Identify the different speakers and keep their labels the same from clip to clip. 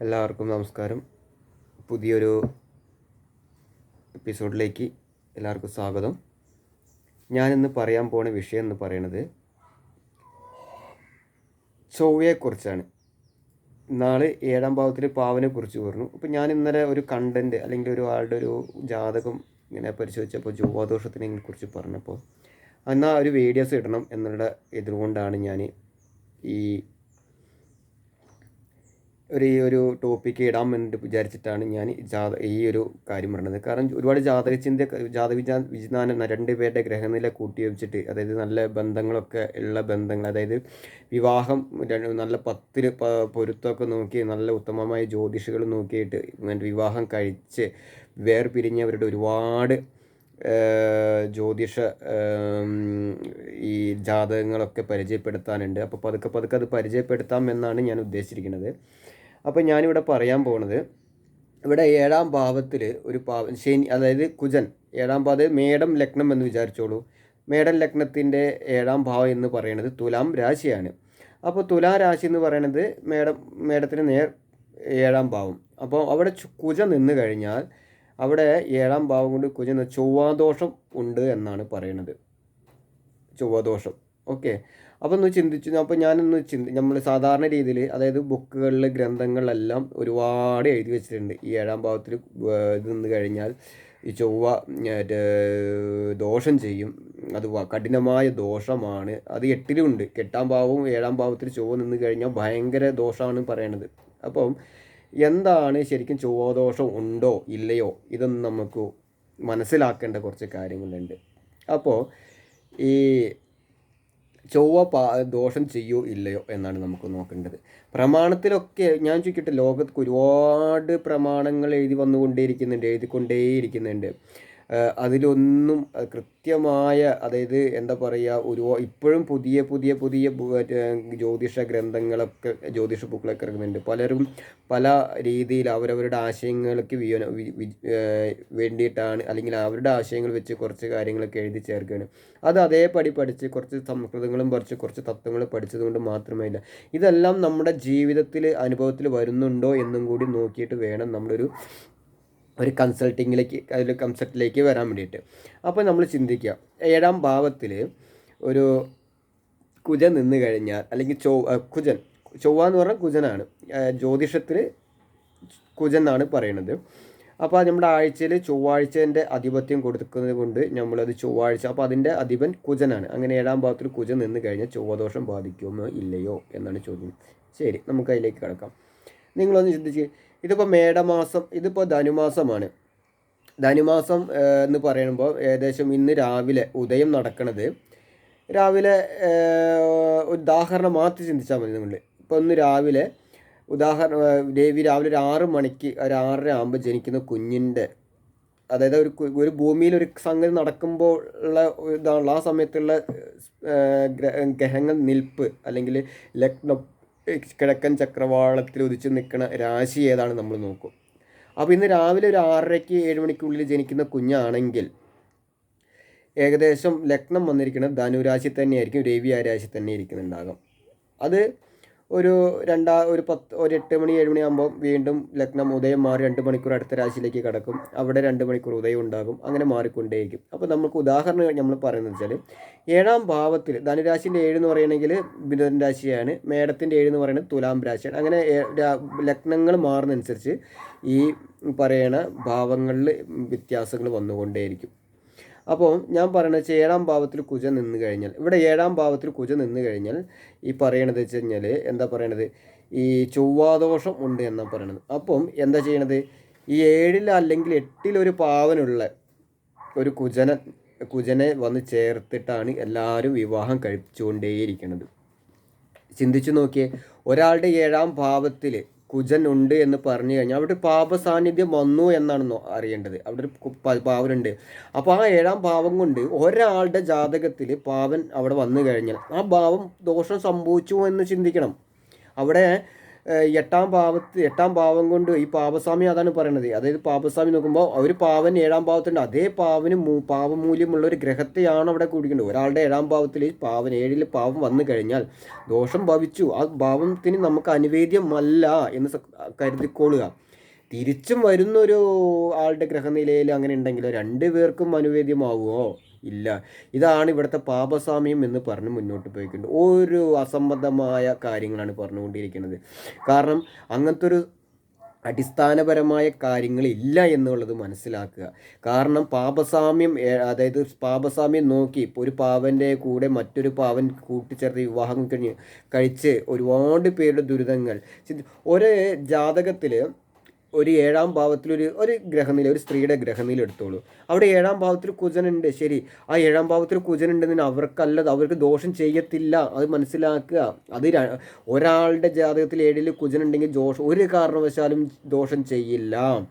Speaker 1: എല്ലാവർക്കും നമസ്കാരം. പുതിയൊരു എപ്പിസോഡിലേക്ക് എല്ലാവർക്കും സ്വാഗതം. ഞാനിന്ന് പറയാൻ പോണ വിഷയം എന്ന് പറയുന്നത് ചൊവ്വയെക്കുറിച്ചാണ്. നാളെ ഏഴാം ഭാവത്തിൽ പാവനെ കുറിച്ച് പറഞ്ഞു. അപ്പോൾ ഞാൻ ഇന്നലെ ഒരു കണ്ടന്റ് അല്ലെങ്കിൽ ഒരു ആളുടെ ഒരു ജാതകം ഇങ്ങനെ പരിശോധിച്ചപ്പോൾ ചൊവ്വാദോഷത്തിനെ കുറിച്ച് പറഞ്ഞപ്പോൾ എന്നാൽ ഒരു വീഡിയോസ് ഇടണം എന്നുള്ള ഇതുകൊണ്ടാണ് ഞാൻ ഈ ഒരു ഈ ഒരു ടോപ്പിക്ക് ഇടാൻ വേണ്ടി വിചാരിച്ചിട്ടാണ് ഞാൻ ജാത ഈ ഒരു കാര്യം പറയുന്നത് കാരണം ഒരുപാട് ജാതക ചിന്ത ജാതക വിജാ വിജ്ഞാനം രണ്ട് പേരുടെ ഗ്രഹനില കൂട്ടി വെച്ചിട്ട് അതായത് നല്ല ബന്ധങ്ങളൊക്കെ ഉള്ള ബന്ധങ്ങൾ അതായത് വിവാഹം നല്ല പത്തിന് പ- പൊരുത്തമൊക്കെ നോക്കി നല്ല ഉത്തമമായ ജ്യോതിഷികൾ നോക്കിയിട്ട് വിവാഹം കഴിച്ച് വേർപിരിഞ്ഞവരുടെ ഒരുപാട് ജ്യോതിഷ ഈ ജാതകങ്ങളൊക്കെ പരിചയപ്പെടുത്താനുണ്ട്. അപ്പോൾ പതുക്കെ പതുക്കെ അത് പരിചയപ്പെടുത്താം എന്നാണ് ഞാൻ ഉദ്ദേശിച്ചിരിക്കുന്നത്. അപ്പോൾ ഞാനിവിടെ പറയാൻ പോകുന്നത് ഇവിടെ ഏഴാം ഭാവത്തിൽ ഒരു പാവ ശനി അതായത് കുജൻ. ഏഴാം പാത മേടം ലഗ്നം എന്ന് വിചാരിച്ചോളൂ. മേടം ലഗ്നത്തിന്റെ ഏഴാം ഭാവം എന്ന് പറയുന്നത് തുലാം രാശിയാണ്. അപ്പോൾ തുലാം രാശി എന്ന് പറയുന്നത് മേടം മേടത്തിന് നേർ ഏഴാം ഭാവം. അപ്പോൾ അവിടെ കുജ നിന്ന് കഴിഞ്ഞാൽ അവിടെ ഏഴാം ഭാവം കൊണ്ട് കുജ ചൊവ്വാദോഷം ഉണ്ട് എന്നാണ് പറയുന്നത് ചൊവ്വാദോഷം. ഓക്കെ. അപ്പോൾ ഒന്ന് ചിന്തിച്ചു അപ്പോൾ ഞാനൊന്ന് ചിന്തി നമ്മൾ സാധാരണ രീതിയിൽ അതായത് ബുക്കുകളിൽ ഗ്രന്ഥങ്ങളിലെല്ലാം ഒരുപാട് എഴുതി വെച്ചിട്ടുണ്ട്. ഈ ഏഴാം ഭാവത്തിൽ ഇത് നിന്ന് കഴിഞ്ഞാൽ ഈ ചൊവ്വ ദോഷം ചെയ്യും. അത് കഠിനമായ ദോഷമാണ്. അത് എട്ടിലുണ്ട്. എട്ടാം ഭാവവും ഏഴാം ഭാവത്തിൽ ചൊവ്വ നിന്ന് കഴിഞ്ഞാൽ ഭയങ്കര ദോഷമാണ് പറയണത്. അപ്പം എന്താണ് ശരിക്കും ചൊവ്വാദോഷം ഉണ്ടോ ഇല്ലയോ? ഇതൊന്നും നമുക്ക് മനസ്സിലാക്കേണ്ട കുറച്ച് കാര്യങ്ങളുണ്ട്. അപ്പോൾ ഈ ചൊവ്വ പാ ദോഷം ചെയ്യോ ഇല്ലയോ എന്നാണ് നമുക്ക് നോക്കേണ്ടത്. പ്രമാണത്തിലൊക്കെ ഞാൻ ചോദിക്കട്ടെ ലോകത്ത് ഒരുപാട് പ്രമാണങ്ങൾ എഴുതി വന്നുകൊണ്ടേയിരിക്കുന്നുണ്ട് എഴുതിക്കൊണ്ടേയിരിക്കുന്നുണ്ട്. അതിലൊന്നും കൃത്യമായ അതായത് എന്താ പറയുക ഒരു ഇപ്പോഴും പുതിയ പുതിയ പുതിയ ജ്യോതിഷ ഗ്രന്ഥങ്ങളൊക്കെ ജ്യോതിഷ ബുക്കുകളൊക്കെ ഇറങ്ങുന്നുണ്ട് പലരും പല രീതിയിൽ അവരവരുടെ ആശയങ്ങൾക്ക് വേണ്ടിയിട്ടാണ് അല്ലെങ്കിൽ അവരുടെ ആശയങ്ങൾ വെച്ച് കുറച്ച് കാര്യങ്ങളൊക്കെ എഴുതി ചേർക്കുകയാണ്. അത് അതേപടി പഠിച്ച് കുറച്ച് സംസ്കൃതങ്ങളും പഠിച്ച് കുറച്ച് തത്വങ്ങളും പഠിച്ചതുകൊണ്ട് മാത്രമേ ഇല്ല ഇതെല്ലാം നമ്മുടെ ജീവിതത്തിൽ അനുഭവത്തിൽ വരുന്നുണ്ടോ എന്നും കൂടി നോക്കിയിട്ട് വേണം നമ്മളൊരു ഒരു കൺസൾട്ടിങ്ങിലേക്ക് അതിൽ കൺസൾട്ടിലേക്ക് വരാൻ വേണ്ടിയിട്ട്. അപ്പോൾ നമ്മൾ ചിന്തിക്കുക ഏഴാം ഭാവത്തിൽ ഒരു കുജൻ നിന്ന് കഴിഞ്ഞാൽ അല്ലെങ്കിൽ ചൊവ്വ കുജൻ ചൊവ്വ എന്ന് പറഞ്ഞാൽ കുജനാണ്. ജ്യോതിഷത്തിൽ കുജൻ എന്നാണ് പറയുന്നത്. അപ്പോൾ നമ്മുടെ ആഴ്ചയിൽ ചൊവ്വാഴ്ചേന്റെ ആധിപത്യം കൊടുക്കുന്നത് കൊണ്ട് നമ്മളത് ചൊവ്വാഴ്ച അപ്പോൾ അതിന്റെ അധിപൻ കുജനാണ്. അങ്ങനെ ഏഴാം ഭാവത്തിൽ കുജൻ നിന്ന് കഴിഞ്ഞാൽ ചൊവ്വദോഷം ബാധിക്കുമോ ഇല്ലയോ എന്നാണ് ചോദ്യം. ശരി നമുക്ക് അതിലേക്ക് കിടക്കാം. നിങ്ങളൊന്ന് ചിന്തിച്ച്. ഇതിപ്പോൾ മേടമാസം ഇതിപ്പോൾ ധനുമാസമാണ്. ധനുമാസം എന്ന് പറയുമ്പോൾ ഏകദേശം ഇന്ന് രാവിലെ ഉദയം നടക്കണത്. രാവിലെ ഉദാഹരണം മാത്രം ചിന്തിച്ചാൽ മതി നിങ്ങൾ ഇപ്പോൾ ഇന്ന് രാവിലെ ഉദാഹരണം ദേവി രാവിലെ ഒരു ആറ് മണിക്ക് ഒരു ആറര ആകുമ്പോൾ ജനിക്കുന്ന കുഞ്ഞിന്റെ അതായത് ഒരു ഒരു ഭൂമിയിൽ ഒരു സംഗതി നടക്കുമ്പോൾ ഉള്ള ഇതാണല്ലോ ആ സമയത്തുള്ള ഗ്രഹങ്ങൾ നിൽപ്പ് അല്ലെങ്കിൽ ലഗ്നം കിഴക്കൻ ചക്രവാളത്തിൽ ഉദിച്ചു നിൽക്കുന്ന രാശി ഏതാണ് നമ്മൾ നോക്കും. അപ്പോൾ ഇന്ന് രാവിലെ ഒരു ആറരയ്ക്ക് ഏഴ് മണിക്കുള്ളിൽ ജനിക്കുന്ന കുഞ്ഞാണെങ്കിൽ ഏകദേശം ലഗ്നം വന്നിരിക്കുന്നത് ധനുരാശി തന്നെയായിരിക്കും രവി ആ രാശി തന്നെ ഇരിക്കുന്നുണ്ടാകും അത് ഒരു രണ്ടാ ഒരു പത്ത് ഒരു എട്ട് മണി ഏഴ് മണിയാകുമ്പോൾ വീണ്ടും ലഗ്നം ഉദയം മാറി രണ്ട് മണിക്കൂർ അടുത്ത രാശിയിലേക്ക് കടക്കും. അവിടെ രണ്ട് മണിക്കൂർ ഉദയം ഉണ്ടാകും. അങ്ങനെ മാറിക്കൊണ്ടേയിരിക്കും. അപ്പോൾ നമുക്ക് ഉദാഹരണം നമ്മൾ പറയുന്നത് വെച്ചാൽ ഏഴാം ഭാവത്തിൽ ധനുരാശിന്റെ ഏഴ് എന്ന് പറയുകയാണെങ്കിൽ ബുധൻ രാശിയാണ്. മേടത്തിന്റെ ഏഴ് എന്ന് പറയുന്നത് തുലാം രാശിയാണ്. അങ്ങനെ ലഗ്നങ്ങൾ മാറുന്നതനുസരിച്ച് ഈ പറയണ ഭാവങ്ങളിൽ വ്യത്യാസങ്ങൾ വന്നുകൊണ്ടേയിരിക്കും. അപ്പോൾ ഞാൻ പറയണത് വെച്ചാൽ ഏഴാം ഭാവത്തിൽ കുജ നിന്ന് കഴിഞ്ഞാൽ ഇവിടെ ഏഴാം ഭാവത്തിൽ കുജ നിന്ന് കഴിഞ്ഞാൽ ഈ പറയണത് വെച്ച് കഴിഞ്ഞാൽ എന്താ പറയണത്? ഈ ചൊവ്വാദോഷം ഉണ്ട് എന്നാണ് പറയണത്. അപ്പം എന്താ ചെയ്യണത്? ഈ ഏഴിൽ അല്ലെങ്കിൽ എട്ടിലൊരു പാവനുള്ള ഒരു കുജന കുജനെ വന്ന് ചേർത്തിട്ടാണ് എല്ലാവരും വിവാഹം കഴിച്ചുകൊണ്ടേയിരിക്കുന്നത് ചിന്തിച്ചു നോക്കിയേ ഒരാളുടെ ഏഴാം ഭാവത്തിൽ കുജൻ ഉണ്ട് എന്ന് പറഞ്ഞു കഴിഞ്ഞാൽ അവിടെ പാപ സാന്നിധ്യം വന്നു എന്നാണ് അറിയേണ്ടത്. അവിടെ ഒരു പാവനുണ്ട്. അപ്പോൾ ആ ഏഴാം ഭാവം കൊണ്ട് ഒരാളുടെ ജാതകത്തിൽ പാവൻ അവിടെ വന്നു കഴിഞ്ഞാൽ ആ ഭാവം ദോഷം സംഭവിച്ചു എന്ന് ചിന്തിക്കണം. അവിടെ എട്ടാം പാവത്ത് എട്ടാം പാവം കൊണ്ട് ഈ പാപസ്വാമി അതാണ് പറയണത്. അതായത് പാപസ്വാമി നോക്കുമ്പോൾ ഒരു പാവൻ ഏഴാം പാവത്തുണ്ട് അതേ പാവന് പാപമൂല്യമുള്ള ഒരു ഗ്രഹത്തെയാണ് അവിടെ കൂടിക്കേണ്ടത് ഒരാളുടെ ഏഴാം പാവത്തിൽ പാവൻ ഏഴിൽ പാവം വന്നു കഴിഞ്ഞാൽ ദോഷം ഭവിച്ചു. ആ ഭാവത്തിന് നമുക്ക് അനുവേദ്യമല്ല എന്ന് കരുതിക്കൊള്ളുക. തിരിച്ചും വരുന്നൊരു ആളുടെ ഗ്രഹനിലയിൽ അങ്ങനെ ഉണ്ടെങ്കിൽ രണ്ടു പേർക്കും അനുവേദ്യമാവുമോ ഇല്ല. ഇതാണ് ഇവിടുത്തെ പാപസാമ്യം എന്ന് പറഞ്ഞ് മുന്നോട്ട് പോയിക്കൊണ്ട് ഒരു അസംബന്ധമായ കാര്യങ്ങളാണ് പറഞ്ഞുകൊണ്ടിരിക്കുന്നത്. കാരണം അങ്ങനത്തെ ഒരു അടിസ്ഥാനപരമായ കാര്യങ്ങളില്ല എന്നുള്ളത് മനസ്സിലാക്കുക. കാരണം പാപസാമ്യം അതായത് പാപസാമ്യം നോക്കി ഒരു പാവന്റെ കൂടെ മറ്റൊരു പാവൻ കൂട്ടിച്ചേർത്ത് വിവാഹം കഴിഞ്ഞ് കഴിച്ച് ഒരുപാട് പേരുടെ ദുരിതങ്ങൾ. ഒരു ജാതകത്തിൽ ഒരു ഏഴാം ഭാവത്തിലൊരു ഒരു ഗ്രഹനില ഒരു സ്ത്രീയുടെ ഗ്രഹനില എടുത്തോളൂ. അവിടെ ഏഴാം ഭാവത്തിൽ കുജനുണ്ട്. ശരി ആ ഏഴാം ഭാവത്തിൽ കുജനുണ്ടെന്ന് അവർക്കല്ല അവർക്ക് ദോഷം ചെയ്യത്തില്ല. അത് മനസ്സിലാക്കുക. അത് ഒരാളുടെ ജാതകത്തിൽ ഏഴിൽ കുജനുണ്ടെങ്കിൽ ദോഷം ഒരു കാരണവശാലും ദോഷം ചെയ്യില്ല.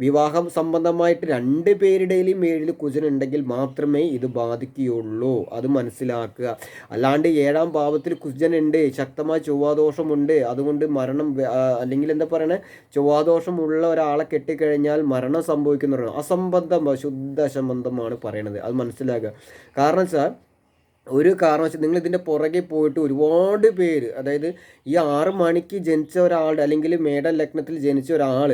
Speaker 1: വിവാഹം സംബന്ധമായിട്ട് രണ്ട് പേരുടെയും ഏഴിൽ കുജനുണ്ടെങ്കിൽ മാത്രമേ ഇത് ബാധിക്കുകയുള്ളൂ. അത് മനസ്സിലാക്കുക. അല്ലാണ്ട് ഏഴാം ഭാവത്തിൽ കുജനുണ്ട് ശക്തമായ ചൊവ്വാദോഷമുണ്ട്. അതുകൊണ്ട് മരണം അല്ലെങ്കിൽ എന്താ പറയണേ? ചൊവ്വാദോഷമുള്ള ഒരാളെ കെട്ടിക്കഴിഞ്ഞാൽ മരണം സംഭവിക്കുന്നു അസംബന്ധം ശുദ്ധ അസംബന്ധമാണ് പറയണത്. അത് മനസ്സിലാക്കുക. കാരണം വെച്ചാൽ ഒരു കാരണവശാലും നിങ്ങൾ ഇതിന്റെ പുറകെ പോയിട്ട് ഒരുപാട് പേര് അതായത് ഈ ആറ് മണിക്ക് ജനിച്ച ഒരാളുടെ അല്ലെങ്കിൽ മേട ലഗ്നത്തിൽ ജനിച്ച ഒരാൾ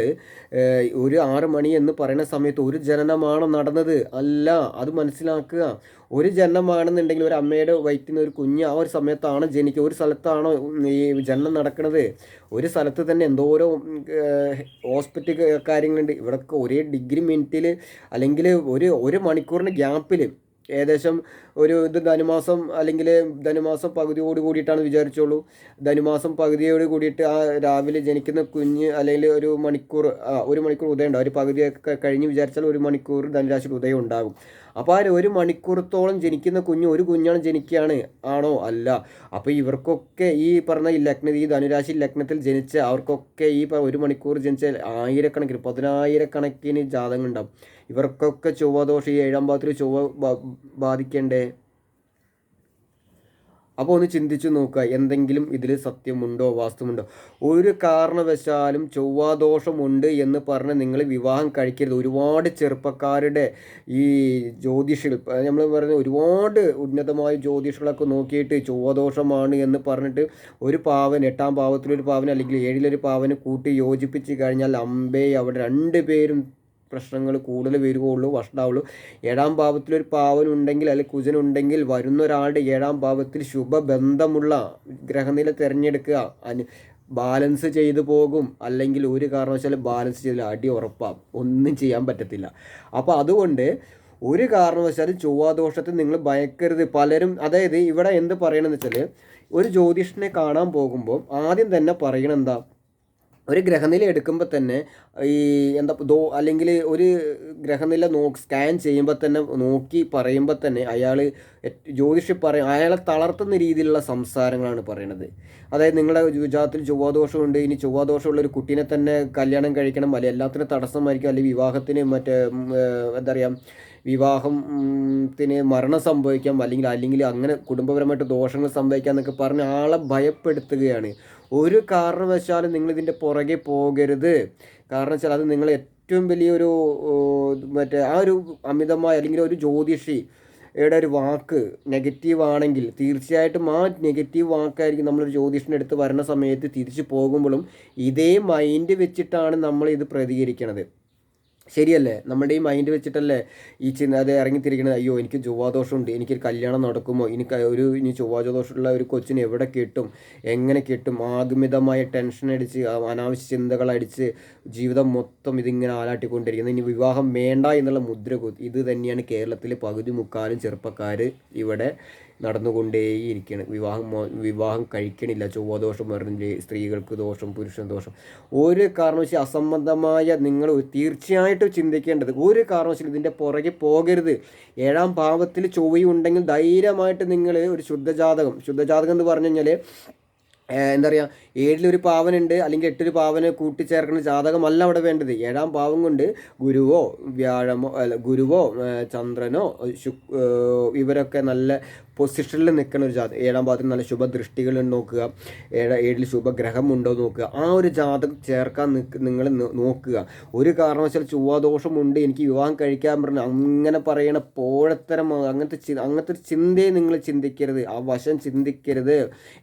Speaker 1: ഒരു ആറ് മണി എന്ന് പറയുന്ന സമയത്ത് ഒരു ജനനമാണോ നടന്നത് അല്ല. അത് മനസ്സിലാക്കുക. ഒരു ജനനമാണെന്നുണ്ടെങ്കിൽ ഒരു അമ്മയുടെ വയറ്റിൽ നിന്ന് ഒരു കുഞ്ഞ് ആ ഒരു സമയത്താണ് ജനിക്കുക. ഒരു സ്ഥലത്താണോ ഈ ജനനം നടക്കുന്നത്. ഒരു സ്ഥലത്ത് തന്നെ എന്തോരോ ഹോസ്പിറ്റൽ കാര്യങ്ങളുണ്ട്. ഇവിടെയൊക്കെ ഒരേ ഡിഗ്രി മിനിറ്റിൽ അല്ലെങ്കിൽ ഒരു ഒരു മണിക്കൂറിന്റെ ഗ്യാപ്പിൽ ഏകദേശം ഒരു ഇത് ധനുമാസം അല്ലെങ്കിൽ ധനുമാസം പകുതിയോട് കൂടിയിട്ടാണ് വിചാരിച്ചോളൂ ധനുമാസം പകുതിയോട് കൂടിയിട്ട് ആ രാവിലെ ജനിക്കുന്ന കുഞ്ഞ് അല്ലെങ്കിൽ ഒരു മണിക്കൂർ ഒരു മണിക്കൂർ ഉദയം ഉണ്ടാവും. ഒരു പകുതിയൊക്കെ കഴിഞ്ഞ് വിചാരിച്ചാൽ ഒരു മണിക്കൂർ ധനുരാശിയിൽ ഉദയം ഉണ്ടാകും. അപ്പോൾ ആ ഒരു മണിക്കൂറത്തോളം ജനിക്കുന്ന കുഞ്ഞ് ഒരു കുഞ്ഞാണ് ജനിക്കുകയാണ്. ആണോ? അല്ല. അപ്പോൾ ഇവർക്കൊക്കെ ഈ പറഞ്ഞ ഈ ലഗ്ന ഈ ധനുരാശി ലഗ്നത്തിൽ ജനിച്ച അവർക്കൊക്കെ ഈ ഒരു മണിക്കൂർ ജനിച്ച ആയിരക്കണക്കിന് പതിനായിരക്കണക്കിന് ജാതകം ഉണ്ടാവും ഇവർക്കൊക്കെ ചൊവ്വദോഷം ഈ ഏഴാം ഭാഗത്തിൽ ചൊവ്വ ബാധിക്കണ്ടേ? അപ്പോൾ ഒന്ന് ചിന്തിച്ചു നോക്കുക എന്തെങ്കിലും ഇതിൽ സത്യമുണ്ടോ വാസ്തവമുണ്ടോ? ഒരു കാരണവശാലും ചൊവ്വാദോഷമുണ്ട് എന്ന് പറഞ്ഞ് നിങ്ങൾ വിവാഹം കഴിക്കരുത്. ഒരുപാട് ചെറുപ്പക്കാരുടെ ഈ ജ്യോതിഷികൾ നമ്മൾ പറയുന്ന ഒരുപാട് ഉന്നതമായ ജ്യോതിഷികളൊക്കെ നോക്കിയിട്ട് ചൊവ്വാദോഷമാണ് എന്ന് പറഞ്ഞിട്ട് ഒരു പാവൻ എട്ടാം പാവത്തിലൊരു പാവൻ അല്ലെങ്കിൽ ഏഴിലൊരു പാവന് കൂട്ടി യോജിപ്പിച്ച് കഴിഞ്ഞാൽ അമ്പേ അവിടെ രണ്ട് പേരും പ്രശ്നങ്ങൾ കൂടുതൽ വരികയുള്ളൂ വഷളാവുള്ളൂ ഏഴാം ഭാവത്തിലൊരു പാവൻ ഉണ്ടെങ്കിൽ അല്ലെങ്കിൽ കുജനുണ്ടെങ്കിൽ വരുന്ന ഒരാളുടെ ഏഴാം ഭാവത്തിൽ ശുഭബന്ധമുള്ള ഗ്രഹനില തിരഞ്ഞെടുക്കുക. അനു ബാലൻസ് ചെയ്തു പോകും. അല്ലെങ്കിൽ ഒരു കാരണവശാലും ബാലൻസ് ചെയ്തില്ല. അടി ഉറപ്പാം. ഒന്നും ചെയ്യാൻ പറ്റത്തില്ല. അപ്പോൾ അതുകൊണ്ട് ഒരു കാരണവശാലും ചൊവ്വാദോഷത്തെ നിങ്ങൾ ഭയക്കരുത്. പലരും അതായത് ഇവിടെ എന്ത് പറയണമെന്ന് വെച്ചാൽ ഒരു ജ്യോതിഷനെ കാണാൻ പോകുമ്പോൾ ആദ്യം തന്നെ പറയണെന്താ ഒരു ഗ്രഹനില എടുക്കുമ്പോൾ തന്നെ ഈ എന്താ ദോ അല്ലെങ്കിൽ ഒരു ഗ്രഹനില നോ സ്കാൻ ചെയ്യുമ്പോൾ തന്നെ നോക്കി പറയുമ്പോൾ തന്നെ അയാൾ ജ്യോതിഷി പറയും അയാളെ തളർത്തുന്ന രീതിയിലുള്ള സംസാരങ്ങളാണ് പറയണത്. അതായത് നിങ്ങളുടെ ജാതത്തിൽ ചൊവ്വാദോഷമുണ്ട് ഇനി ചൊവ്വാദോഷമുള്ള ഒരു കുട്ടീനെ തന്നെ കല്യാണം കഴിക്കണം അല്ലെങ്കിൽ എല്ലാത്തിനും തടസ്സമായിരിക്കും അല്ലെങ്കിൽ വിവാഹത്തിന് മറ്റേ എന്താ പറയുക വിവാഹത്തിന് മരണം സംഭവിക്കാം അല്ലെങ്കിൽ അല്ലെങ്കിൽ അങ്ങനെ കുടുംബപരമായിട്ട് ദോഷങ്ങൾ സംഭവിക്കാം എന്നൊക്കെ പറഞ്ഞ് ആളെ ഭയപ്പെടുത്തുകയാണ്. ഒരു കാരണവശാലും നിങ്ങൾ ഇതിന്റെ പുറകെ പോകരുത്. കാരണം വെച്ചാൽ അത് നിങ്ങൾ ഏറ്റവും വലിയൊരു മറ്റേ ആ ഒരു അമിതമായ അല്ലെങ്കിൽ ഒരു ജ്യോതിഷി യുടെ ഒരു വാക്ക് നെഗറ്റീവ് ആണെങ്കിൽ തീർച്ചയായിട്ടും ആ നെഗറ്റീവ് വാക്കായിരിക്കും നമ്മളൊരു ജ്യോതിഷന്റെ അടുത്ത് വരുന്ന സമയത്ത് തിരിച്ചു പോകുമ്പോഴും ഇതേ മൈൻഡ് വെച്ചിട്ടാണ് നമ്മൾ ഇത് പ്രതികരിക്കണത്. ശരിയല്ലേ? നമ്മുടെ ഈ മൈൻഡ് വെച്ചിട്ടല്ലേ ഈ ചിന്ത അത് ഇറങ്ങിത്തിരിക്കണത്? അയ്യോ എനിക്ക് ചൊവ്വാദോഷമുണ്ട്. എനിക്കൊരു കല്യാണം നടക്കുമോ? എനിക്ക് ഒരു ഇനി ചൊവ്വാദോഷമുള്ള ഒരു കൊച്ചിന് എവിടെ കിട്ടും? എങ്ങനെ കിട്ടും? ആഗമിതമായ ടെൻഷൻ അടിച്ച് അനാവശ്യ ചിന്തകളടിച്ച് ജീവിതം മൊത്തം ഇതിങ്ങനെ ആലാട്ടിക്കൊണ്ടിരിക്കുന്നത്. ഇനി വിവാഹം വേണ്ട എന്നുള്ള മുദ്ര ഇത് തന്നെയാണ് കേരളത്തിലെ പകുതി മുക്കാലും ചെറുപ്പക്കാർ ഇവിടെ നടന്നുകൊണ്ടേയിരിക്കുകയാണ് വിവാഹം വിവാഹം കഴിക്കണില്ല. ചൊവ്വാദോഷം പറഞ്ഞ് സ്ത്രീകൾക്ക് ദോഷം പുരുഷൻ ദോഷം. ഒരു കാരണവശാലും അസംബന്ധമായ നിങ്ങൾ തീർച്ചയായിട്ടും ചിന്തിക്കേണ്ടത്. ഒരു കാരണവശാലും ഇതിന്റെ പുറകെ പോകരുത്. ഏഴാം ഭാവത്തിൽ ചൊവ്വയുണ്ടെങ്കിൽ ധൈര്യമായിട്ട് നിങ്ങൾ ഒരു ശുദ്ധജാതകം ശുദ്ധജാതകം എന്ന് പറഞ്ഞു കഴിഞ്ഞാൽ എന്താ പറയുക ഏഴിലൊരു പാവനുണ്ട് അല്ലെങ്കിൽ എട്ടൊരു പാവനെ കൂട്ടിച്ചേർക്കുന്ന ജാതകമല്ല അവിടെ വേണ്ടത്. ഏഴാം പാവം കൊണ്ട് ഗുരുവോ വ്യാഴമോ അല്ല ഗുരുവോ ചന്ദ്രനോ ഇവരൊക്കെ നല്ല പൊസിഷനിൽ നിൽക്കുന്ന ഒരു ജാതകം ഏഴാം പാവത്തിൽ നല്ല ശുഭദൃഷ്ടികൾ നോക്കുക ഏഴ ഏഴിൽ ശുഭഗ്രഹം ഉണ്ടോ നോക്കുക. ആ ഒരു ജാതകം ചേർക്കാൻ നിങ്ങൾ നോക്കുക. ഒരു കാരണവശാൽ ചൊവ്വാദോഷമുണ്ട് എനിക്ക് വിവാഹം കഴിക്കാൻ പറഞ്ഞു അങ്ങനെ പറയണ പോഴത്തരം അങ്ങനത്തെ അങ്ങനത്തെ ചിന്തയെ നിങ്ങൾ ചിന്തിക്കരുത്. ആ വശം ചിന്തിക്കരുത്.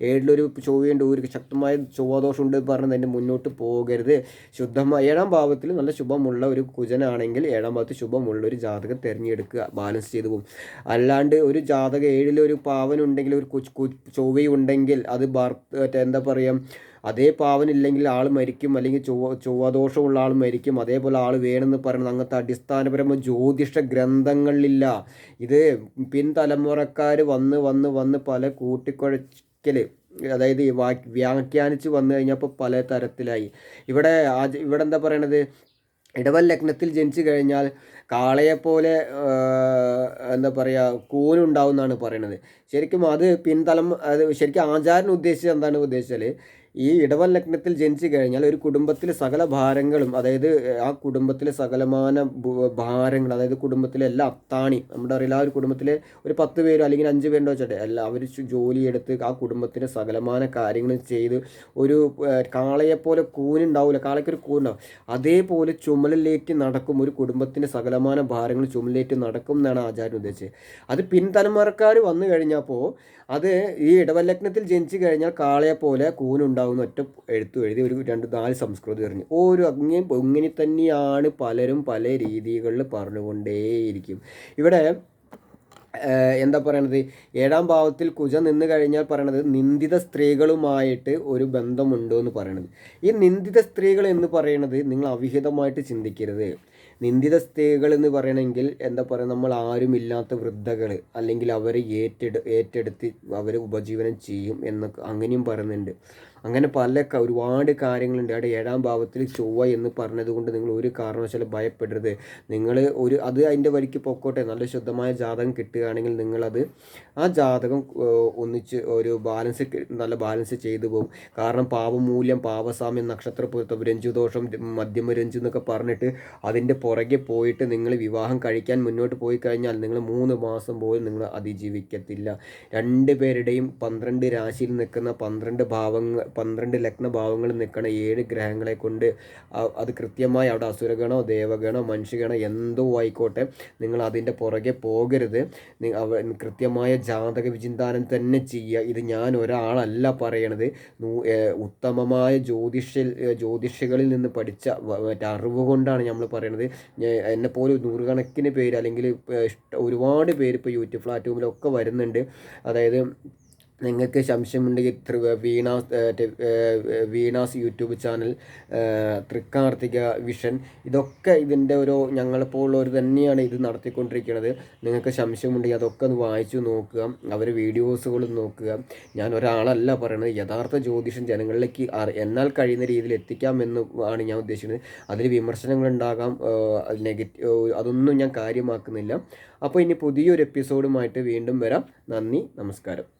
Speaker 1: ഏഴിലൊരു ചൊവ്വയുണ്ട് ഒരു ശക്തമായ ചൊവ്വാദോഷം ഉണ്ട് പറഞ്ഞ് തന്നെ മുന്നോട്ട് പോകരുത്. ശുദ്ധമായ ഏഴാം ഭാവത്തിൽ നല്ല ശുഭമുള്ള ഒരു കുജനാണെങ്കിൽ ഏഴാം ഭാവത്തിൽ ശുഭമുള്ള ഒരു ജാതകം തിരഞ്ഞെടുക്കുക. ബാലൻസ് ചെയ്തു പോകും. അല്ലാണ്ട് ഒരു ജാതകം ഏഴിലൊരു പാവനുണ്ടെങ്കിൽ ഒരു ചൊവ്വയുണ്ടെങ്കിൽ അത് മറ്റേ എന്താ പറയുക അതേ പാവനില്ലെങ്കിൽ ആൾ മരിക്കും. അല്ലെങ്കിൽ ചൊവ്വ ചൊവ്വദോഷമുള്ള ആൾ മരിക്കും. അതേപോലെ ആൾ വേണമെന്ന് പറയുന്നത് അങ്ങനത്തെ അടിസ്ഥാനപരമായ ജ്യോതിഷ ഗ്രന്ഥങ്ങളിലില്ല. ഇത് പിൻതലമുറക്കാർ വന്ന് വന്ന് വന്ന് പല കൂട്ടിക്കുഴക്കൽ അതായത് വ്യാഖ്യാനിച്ച് വന്നു കഴിഞ്ഞപ്പോൾ പല തരത്തിലായി. ഇവിടെ ആദ്യ ഇവിടെ എന്താ പറയണത്? ഇടവൽ ലഗ്നത്തിൽ ജനിച്ചു കഴിഞ്ഞാൽ കാളയെപ്പോലെ എന്താ പറയുക കൂനുണ്ടാവും എന്നാണ് പറയണത്. ശരിക്കും അത് പിൻതലം അത് ശരിക്കും ആചാരൻ ഉദ്ദേശിച്ചത് എന്താണ് ഉദ്ദേശിച്ചാൽ ഈ ഇടവൽ ലഗ്നത്തിൽ ജനിച്ചു കഴിഞ്ഞാൽ ഒരു കുടുംബത്തിലെ സകല ഭാരങ്ങളും അതായത് ആ കുടുംബത്തിലെ സകലമാന ഭാരങ്ങൾ അതായത് കുടുംബത്തിലെ എല്ലാ അത്താണി നമ്മുടെ അറിയില്ല ആ ഒരു കുടുംബത്തിലെ ഒരു പത്ത് പേരോ അല്ലെങ്കിൽ അഞ്ച് പേരുണ്ടോ വെച്ചോട്ടെ അല്ല അവർ ജോലിയെടുത്ത് ആ കുടുംബത്തിന്റെ സകലമാന കാര്യങ്ങളും ചെയ്ത് ഒരു കാളയെപ്പോലെ കൂനുണ്ടാവില്ല കാളയ്ക്കൊരു കൂനുണ്ടാവും. അതേപോലെ ചുമലിലേക്ക് നടക്കും ഒരു കുടുംബത്തിന്റെ സകലമാന ഭാരങ്ങൾ ചുമലിലേറ്റ് നടക്കും എന്നാണ് ആചാര്യം ഉദ്ദേശിച്ചത്. അത് പിൻതലമുറക്കാർ വന്നു കഴിഞ്ഞപ്പോൾ അത് ഈ ഇടവല്ലഗ്നത്തിൽ ജനിച്ചു കഴിഞ്ഞാൽ കാളയെ പോലെ കൂനുണ്ടാവുന്ന ഒറ്റ എഴുത്തു എഴുതി ഒരു രണ്ട് നാല് സംസ്കൃതം എറിഞ്ഞു. ഓരോ അങ്ങനെ ഇങ്ങനെ തന്നെയാണ് പലരും പല രീതികളിൽ പറഞ്ഞുകൊണ്ടേയിരിക്കും. ഇവിടെ എന്താ പറയണത്? ഏഴാം ഭാവത്തിൽ കുജ നിന്ന് കഴിഞ്ഞാൽ പറയണത് നിന്ദിത സ്ത്രീകളുമായിട്ട് ഒരു ബന്ധമുണ്ടോ എന്ന് പറയണത്. ഈ നിന്ദിത സ്ത്രീകൾ എന്ന് പറയണത് നിങ്ങൾ അവിഹിതമായിട്ട് ചിന്തിക്കരുത്. നിന്ദിത സ്ത്രീകൾ എന്ന് പറയണമെങ്കിൽ എന്താ പറയുക നമ്മൾ ആരുമില്ലാത്ത വൃദ്ധകൾ അല്ലെങ്കിൽ അവരെ ഏറ്റെടു ഏറ്റെടുത്ത് അവർ ഉപജീവനം ചെയ്യും എന്നൊക്കെ അങ്ങനെയും പറയുന്നുണ്ട്. അങ്ങനെ പല ഒരുപാട് കാര്യങ്ങളുണ്ട്. അവിടെ ഏഴാം ഭാവത്തിൽ ചൊവ്വ എന്ന് പറഞ്ഞത് കൊണ്ട് നിങ്ങൾ ഒരു കാരണവശാലും ഭയപ്പെടരുത്. നിങ്ങൾ ഒരു അത് അതിന്റെ വഴിക്ക് പൊക്കോട്ടെ. നല്ല ശുദ്ധമായ ജാതകം കിട്ടുകയാണെങ്കിൽ നിങ്ങളത് ആ ജാതകം ഒന്നിച്ച് ഒരു ബാലൻസ് നല്ല ബാലൻസ് ചെയ്തു പോകും കാരണം പാപമൂല്യം പാപസാമ്യം നക്ഷത്രപുരത്വം രഞ്ജുദോഷം മധ്യമരഞ്ജു എന്നൊക്കെ പറഞ്ഞിട്ട് അതിന്റെ പുറകെ പോയിട്ട് നിങ്ങൾ വിവാഹം കഴിക്കാൻ മുന്നോട്ട് പോയി കഴിഞ്ഞാൽ നിങ്ങൾ മൂന്ന് മാസം പോലും നിങ്ങൾ അതിജീവിക്കത്തില്ല. രണ്ട് പേരുടെയും പന്ത്രണ്ട് രാശിയിൽ നിൽക്കുന്ന പന്ത്രണ്ട് ഭാവങ്ങൾ പന്ത്രണ്ട് ലഗ്നഭാവങ്ങൾ നിൽക്കണ ഏഴ് ഗ്രഹങ്ങളെ കൊണ്ട് അത് കൃത്യമായി അവിടെ അസുരഗണോ ദേവഗണോ മനുഷ്യഗണോ എന്തോ ആയിക്കോട്ടെ നിങ്ങൾ അതിന്റെ പുറകെ പോകരുത്. കൃത്യമായ ജാതക വിചിന്താനം തന്നെ ചെയ്യുക. ഇത് ഞാൻ ഒരാളല്ല പറയണത്. ഉത്തമമായ ജ്യോതിഷ ജ്യോതിഷികളിൽ നിന്ന് പഠിച്ച മറ്റേ അറിവ് കൊണ്ടാണ് നമ്മൾ പറയണത്. എന്നെപ്പോലെ നൂറുകണക്കിന് പേര് അല്ലെങ്കിൽ ഒരുപാട് പേര് ഇപ്പോൾ യൂട്യൂബ് പ്ലാറ്റ്ഫോമിലൊക്കെ വരുന്നുണ്ട്. അതായത് നിങ്ങൾക്ക് സംശയമുണ്ടെങ്കിൽ Veena's Veena's YouTube channel Thrikkarthika vision. ഇതൊക്കെ ഇതിന്റെ ഒരു ഞങ്ങളെപ്പോലുള്ളവർ തന്നെയാണ് ഇത് നടത്തിക്കൊണ്ടിരിക്കുന്നത്. നിങ്ങൾക്ക് സംശയമുണ്ടെങ്കിൽ അതൊക്കെ ഒന്ന് വായിച്ചു നോക്കുക. അവർ വീഡിയോസുകൾ നോക്കുക. ഞാൻ ഒരാളല്ല പറയുന്നത് യഥാർത്ഥ ജ്യോതിഷം ജനങ്ങളിലേക്ക് എന്നാൽ കഴിയുന്ന രീതിയിൽ എത്തിക്കാമെന്ന് ആണ് ഞാൻ ഉദ്ദേശിക്കുന്നത്. അതിൽ വിമർശനങ്ങൾ ഉണ്ടാകാം നെഗറ്റീവ് അതൊന്നും ഞാൻ കാര്യമാക്കുന്നില്ല. അപ്പോൾ ഇനി പുതിയൊരു എപ്പിസോഡുമായിട്ട് വീണ്ടും വരാം. നന്ദി നമസ്കാരം.